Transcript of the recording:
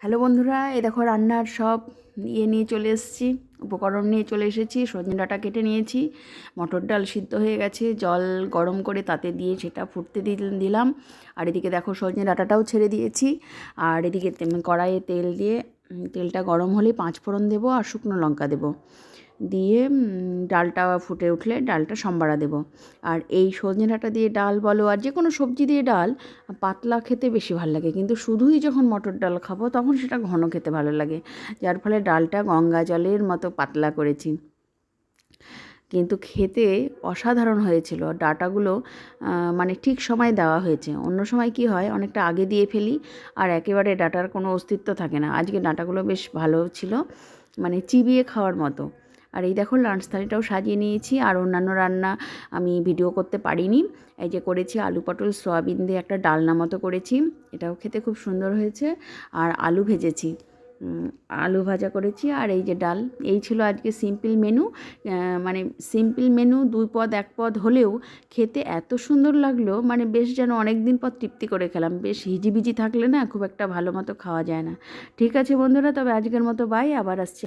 Hello বন্ধুরা, এই দেখো রান্নার সব ইয়ে নিয়ে চলে এসেছি, উপকরণ নিয়ে চলে এসেছি, সজনে ডাঁটা কেটে নিয়েছি, মটর ডাল সিদ্ধ হয়ে গেছে, জল গরম করে তাতে দিয়ে সেটা ফুটতে দিল- দিলাম, আর এদিকে দেখো সজনে ডাঁটাটাও ছেড়ে দিয়েছি, আর এদিকে কড়াইয়ে তেল দিয়ে তেলটা গরম হলেই পাঁচ ফোড়ন দেবো আর শুকনো লঙ্কা দেব। দিয়ে ডালটা ফুটে উঠলে ডালটা সম্বারা দেব। আর এই সজনে ডাঁটা দিয়ে ডাল বলো আর যে কোনো সবজি দিয়ে ডাল, পাতলা খেতে বেশি ভালো লাগে। কিন্তু শুধুই যখন মটর ডাল খাব, তখন সেটা ঘন খেতে ভালো লাগে। যার ফলে ডালটা গঙ্গা জলের মতো পাতলা করেছি। কিন্তু খেতে অসাধারণ হয়েছিল। ডাটাগুলো মানে ঠিক সময় দেওয়া হয়েছে। অন্য সময় কি হয়, অনেকটা আগে দিয়ে ফেলি আর একেবারে ডাটার কোনো অস্তিত্ব থাকে না। আজকে ডাটাগুলো বেশ ভালো ছিল মানে চিবিয়ে খাওয়ার মতো। আর এই দেখো লাঞ্চ থালিটাও সাজিয়ে নিয়েছি আর অন্যান্য রান্না আমি ভিডিও করতে পারিনি। এই যে করেছি আলু পটল, সয়াবিন দিয়ে একটা ডালনা মতো করেছি। এটাও খেতে খুব সুন্দর হয়েছে। আর আলু ভেজেছি। আলু ভাজা করেছি আর এই যে ডাল। এই ছিল আজকে সিম্পল মেনু মানে সিম্পল মেনু দুই পদ, এক পদ হলেও খেতে এত সুন্দর লাগল। মানে বেশ যেন অনেক দিন পর তৃপ্তি করে খেলাম। বেশ হিজিবিজি থাকলে না খুব একটা ভালো মতো খাওয়া যায় না। ঠিক আছে বন্ধুরা, তবে আজকের মতো বাই আবার আসছি।